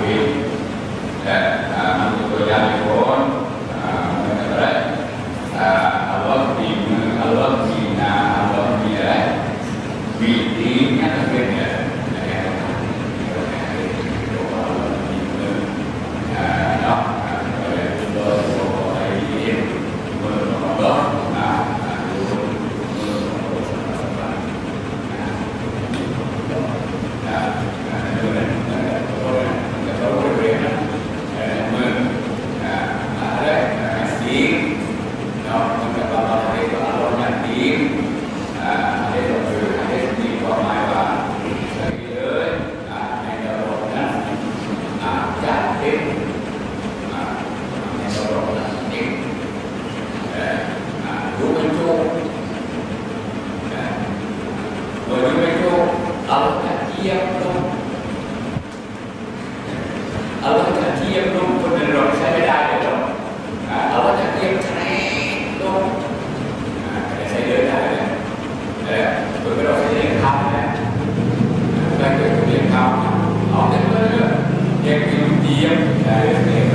วิและ รู้ไม่โชคโดยรู้ไม่โชคเอาแต่เทียบลงเอาแต่เทียบลงคนเป็นรถใช้ไม่ได้เลยหรอกเอาแต่เทียบแทรลงใช้เดินได้เลยเต่คนเป็นรถใช้เดินข้าวนะแต่เกิดเดินข้ามเอาแต่เดินเดินเดินเดียวได้เลย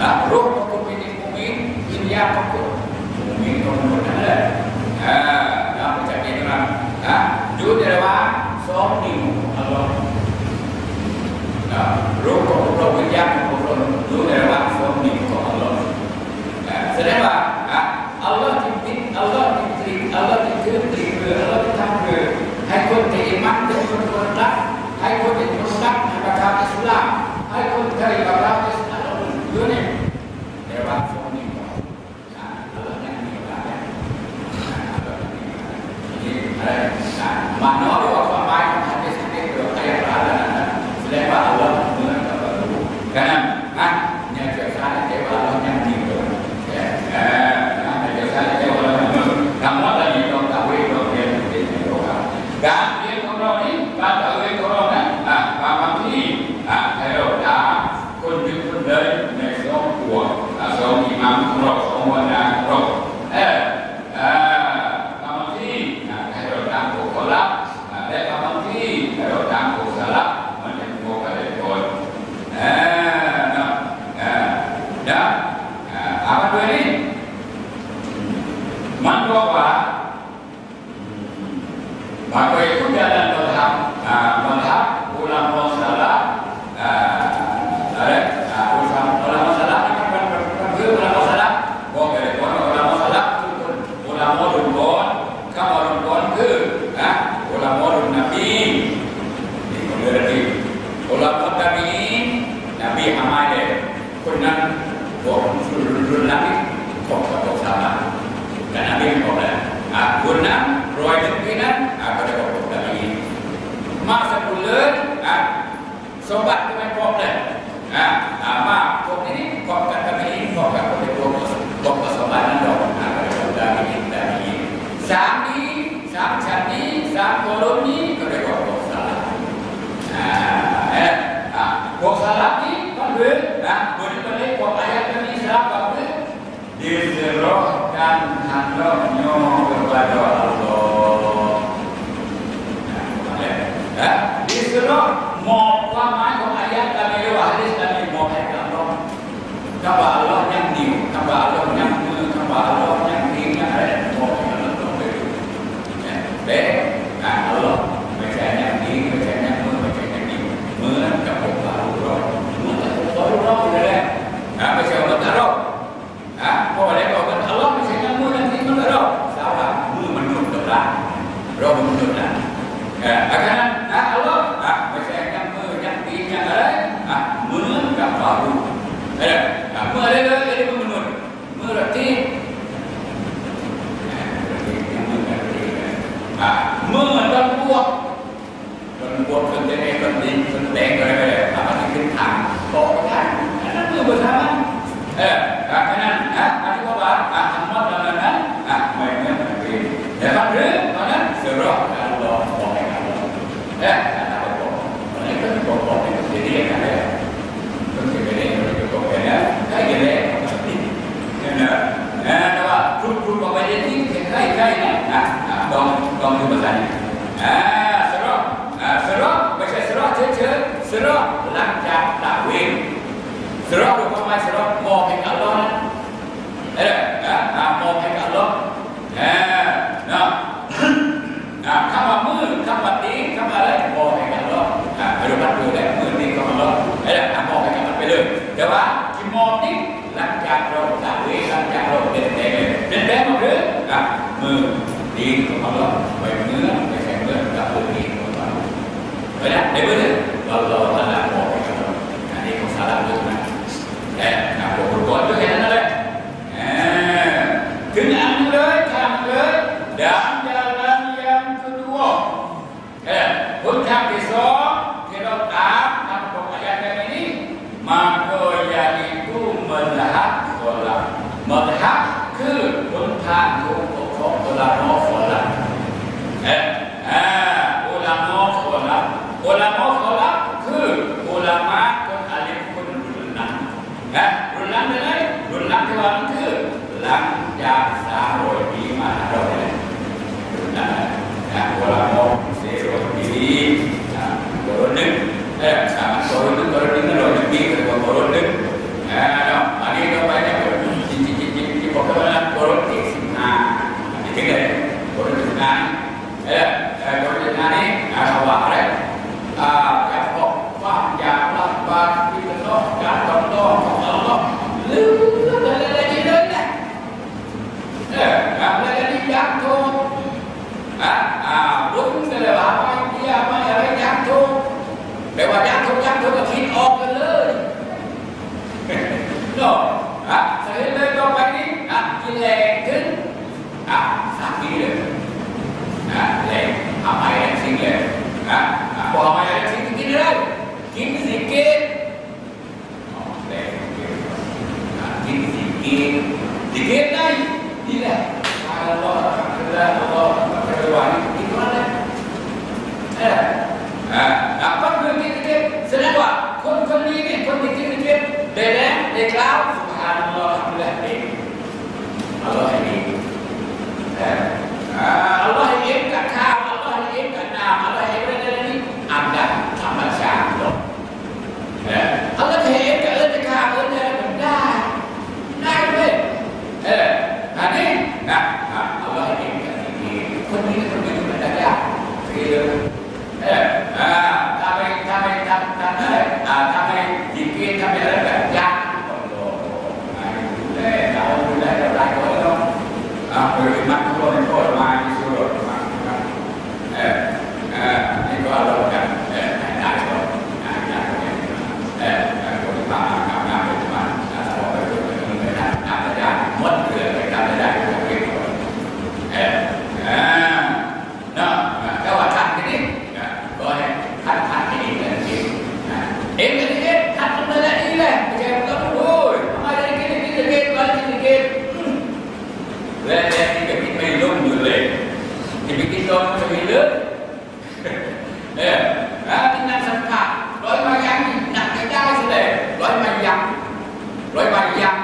นะรูปของมินมีมินวิญญาณของมุมินของนั่นแหละอ่านะจากนี้นะครับนะอยู่ในระหว่าสองนิ้วอัลลอฮ์นะรูปของเราวิญญาณของเรอยู่ในระหว่าสองนิ้วของอัลลอฮ์แสดงว่าอัลลอฮ์ที่ติอัลลอฮ์ที่ติดอัลลอฮ์ที่ คนนั้นบอกรุนแรงของกระทบสามารถกันนั้นไม่บอกแล้วอะคนนั้นรอยถึงที่นั้นอะก็จะบอกแบบนี้มาสกุลเลยอะสมบัติก็ไม่พร้อมเลยอะอะมาพวกนี้พร้อมกันแบบนี้พร้อมกันคนที่รวมบอกประสบการณ์นั้นดอกอะก็จะบอกแบบนี้แบบนี้สามนี้สามชั้นนี้สามตัวรถ kan hendaknya kepada Allah. Ya, di sana mau lama kok ayat dan itu hadis dan mau ayat Allah. Kata Allah yang diu, kata Allah yang diu, kata Allah baru. Ya. Nah, mereka jadi gubernur. Berarti Ah, mendan buat dan buat penting penting penting อะไรๆอ่ะมันขึ้นทางต่อไปได้นั่นคือภาษามันเอออ่ะแค่นั้นนะอันที่เขาว่าอ่ะธรรมะนั้นนะอ่ะไม่ไม่ไม่แต่ครับเรื่อง ในเมื่อเราเราตระหนักบอกอันนี้ของสาระด้วยนะ rồi sẽ lên lên cho bánh đi đặt kia lè กันดีๆคนนี้คนมีมันได้ยากคือเอออ่าถ้าไม่ถ้าไม่ถ้าถ้าถ้าไม่ยิงเกมทำอะไรแบบยากโอ้โหอ่าดูแลเราดูแลเราได้ก็ต้องอ่าเปิดมัดตัวเป็นโทษมาที่สุดมาครับเออเออนี่ก็เรากันเออได้ก็อ่าได้ก็เออเออคนที่มากับงานเป็นมาอ่าพอไปดูไม่ได้ทำไม่ได้หมดเกลือไปทำไม่ได้ก็เก็บไว้เอออ่าเนาะก็ว่าท่านที่นี่ก็ให้ท่านท่านที่นี่กันจริงเองกันนี่ท่านทำอะไรนี่แหละไม่ใช่ก็โอ้ยทำไมได้กินกินกินก็กินกินและและที่ก็กินไม่ลุ่มอยู่เลยที่ไปกินโดนจะมีเลือด เออนะที่นั่งสัมผัสร้อยมายังหนักไม่ได้สิเลยร้อยมายังร้อยมายัง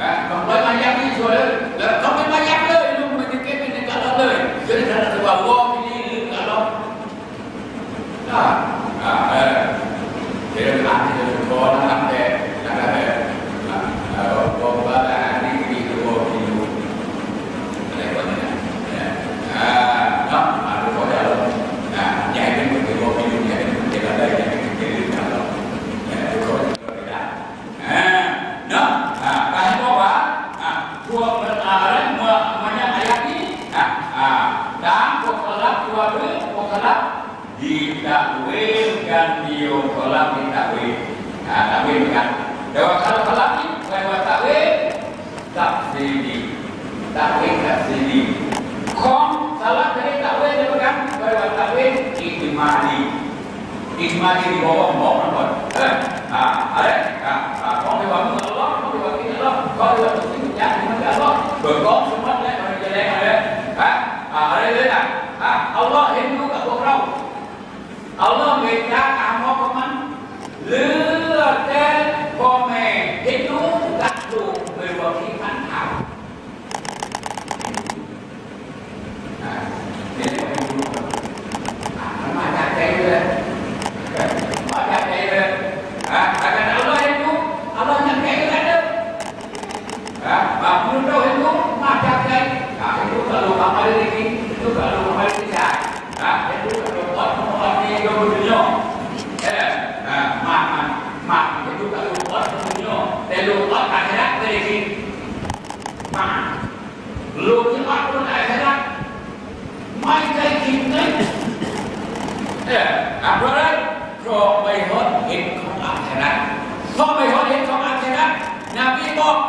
อะบางร้อยมายังนี่ชัวร์เลยแล้วเขาไม่มายังเลยลุงมันจะเก็บเป็นกันเลยจนท่านจะว่าวอที่นี่ลืมกันหรอกอ่าอ่าเออเดี๋ยวอ่านที่จะขอนะครับแต่นะครับแต่อ่าเออบอกว่าอันนี้ดีตัวที่อยู่อะไรวะเนี่ยเนี่ยอ่าเนาะอ่าทุกคนได้แล้ว Nah, yang itu betul betul hidup yang itu tidak ada yang itu jadi kalau ya itu kalau itu tidak. Ah, no, ah, kahit mo ba? Ah, buat berarti mo namanya ayat ini. Ah, ah, dan pokolap dua dua pokolap ditakwilkan dia pokolap ditakwil. Ah, takwil kan. Dewa kalau kolap ini lewat takwil tafsiri. ตะเวนและซีรีของสารคดีตะเวนเนี่ยนะครับปฏิวาติตะเวนอิจมาดีอิจมาดีที่บอกว่าหมอมันก่อนเอออ่าอะไรอ่าของที่ว่ามึงอัลลอฮ์ของที่ว่ากินอัลลอฮ์ของที่ว่าทุกสิ่งทุกอย่างมันก็อัลลอฮ์เบิกกองสมบัติแล้วมันจะแรงอะไรอะอะไรเลยอะอ่าเอาลลอฮ์เห็นรู้กับพวกเราเอาลลอฮ์เมตตาอามอของมันหรือ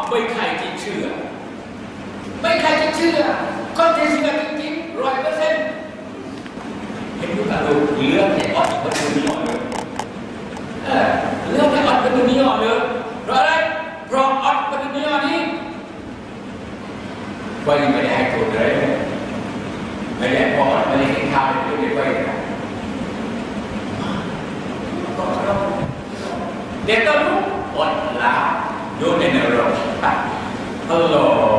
ไม่ใครจะเชื่อไม่ใครจะเชื่อ ก็จะเชื่อจริงๆร้อยเปอร์เซ็นต์ เห็นดูกระดูกเหลือแต่อดเป็นดุนยอเลยเออเหลือแต่อดเป็นดุนยอเลยเพราะอะไรเพราะอดเป็นดุนยอนี้ไว้ไม่ได้ให้ตัวเลยไม่ได้พอไม่ได้กินข้าวไม่ได้ไว้ Dia tahu Allah Yo di neraka. Allah